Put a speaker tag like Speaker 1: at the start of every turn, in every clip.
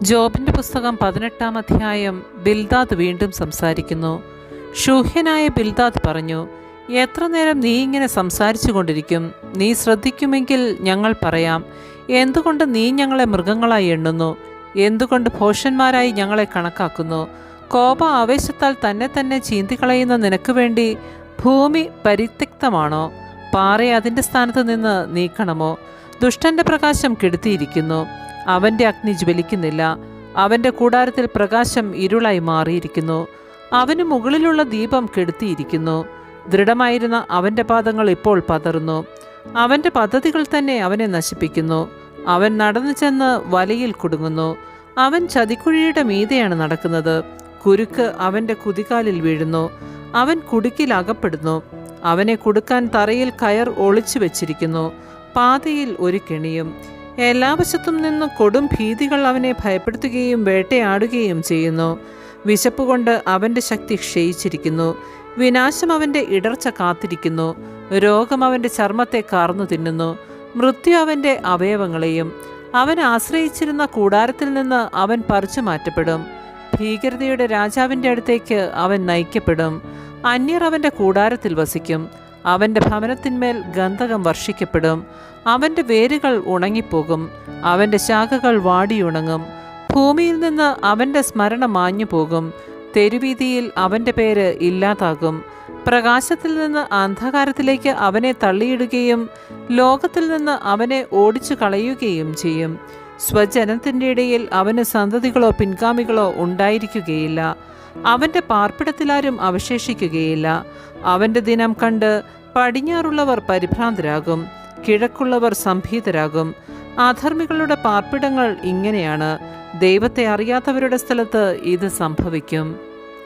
Speaker 1: ജോബിന്റെ പുസ്തകം പതിനെട്ടാം അധ്യായം ബിൽദാദ് വീണ്ടും സംസാരിക്കുന്നു. ഷൂഹ്യനായ ബിൽദാദ് പറഞ്ഞു എത്ര നേരം നീ ഇങ്ങനെ സംസാരിച്ചു കൊണ്ടിരിക്കും നീ ശ്രദ്ധിക്കുമെങ്കിൽ ഞങ്ങൾ പറയാം. എന്തുകൊണ്ട് നീ ഞങ്ങളെ മൃഗങ്ങളായി എണ്ണുന്നു? എന്തുകൊണ്ട് ഭോഷന്മാരായി ഞങ്ങളെ കണക്കാക്കുന്നു? കോപ ആവേശത്താൽ തന്നെ തന്നെ ചീന്തിക്കളയുന്ന നിനക്ക് വേണ്ടി ഭൂമി പരിത്യക്തമാണോ? പാറയെ അതിന്റെ സ്ഥാനത്ത് നിന്ന് നീക്കണമോ? ദുഷ്ടന്റെ പ്രകാശം കെടുത്തിയിരിക്കുന്നു. അവന്റെ അഗ്നി ജ്വലിക്കുന്നില്ല. അവന്റെ കൂടാരത്തിൽ പ്രകാശം ഇരുളായി മാറിയിരിക്കുന്നു. അവന് മുകളിലുള്ള ദീപം കെടുത്തിയിരിക്കുന്നു. ദൃഢമായിരുന്ന അവന്റെ പാദങ്ങൾ ഇപ്പോൾ പതറുന്നു. അവന്റെ പദ്ധതികൾ തന്നെ അവനെ നശിപ്പിക്കുന്നു. അവൻ നടന്നു ചെന്ന് വലയിൽ കുടുങ്ങുന്നു. അവൻ ചതിക്കുഴിയുടെ മീതെയാണ് നടക്കുന്നത്. കുരുക്ക് അവന്റെ കുതികാലിൽ വീഴുന്നു. അവൻ കുടുക്കിൽ അകപ്പെടുന്നു. അവനെ കുടുക്കാൻ തറയിൽ കയർ ഒളിച്ചു വച്ചിരിക്കുന്നു. പാതയിൽ ഒരു കെണിയും. എല്ലാ വശത്തും നിന്ന് കൊടും ഭീതികൾ അവനെ ഭയപ്പെടുത്തുകയും വേട്ടയാടുകയും ചെയ്യുന്നു. വിശപ്പ് കൊണ്ട് അവന്റെ ശക്തി ക്ഷയിച്ചിരിക്കുന്നു. വിനാശം അവന്റെ ഇടർച്ച കാത്തിരിക്കുന്നു. രോഗം അവന്റെ ചർമ്മത്തെ കാർന്നു തിന്നുന്നു. മൃത്യു അവന്റെ അവയവങ്ങളെയും. അവൻ ആശ്രയിച്ചിരുന്ന കൂടാരത്തിൽ നിന്ന് അവൻ പറിച്ചു മാറ്റപ്പെടും. ഭീകരതയുടെ രാജാവിന്റെ അടുത്തേക്ക് അവൻ നയിക്കപ്പെടും. അന്യർ അവന്റെ കൂടാരത്തിൽ വസിക്കും. അവന്റെ ഭവനത്തിന്മേൽ ഗന്ധകം വർഷിക്കപ്പെടും. അവന്റെ വേരുകൾ ഉണങ്ങിപ്പോകും. അവന്റെ ശാഖകൾ വാടിയുണങ്ങും. ഭൂമിയിൽ നിന്ന് അവന്റെ സ്മരണ മാഞ്ഞു പോകും തെരുവീതിയിൽ അവന്റെ പേര് ഇല്ലാതാകും. പ്രകാശത്തിൽ നിന്ന് അന്ധകാരത്തിലേക്ക് അവനെ തള്ളിയിടുകയും ലോകത്തിൽ നിന്ന് അവനെ ഓടിച്ചു കളയുകയും ചെയ്യും. സ്വജനത്തിന്റെ ഇടയിൽ അവന് സന്തതികളോ പിൻഗാമികളോ ഉണ്ടായിരിക്കുകയില്ല. അവന്റെ പാർപ്പിടത്തിലാരും അവശേഷിക്കുകയില്ല. അവന്റെ ദിനം കണ്ട് പടിഞ്ഞാറുള്ളവർ പരിഭ്രാന്തരാകും കിഴക്കുള്ളവർ സംഭീതരാകും. അധർമ്മികളുടെ പാർപ്പിടങ്ങൾ ഇങ്ങനെയാണ്. ദൈവത്തെ അറിയാത്തവരുടെ സ്ഥലത്ത് ഇത് സംഭവിക്കും.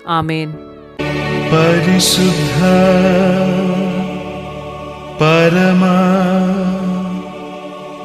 Speaker 1: ആമേൻ.
Speaker 2: പരിശുദ്ധ പരമ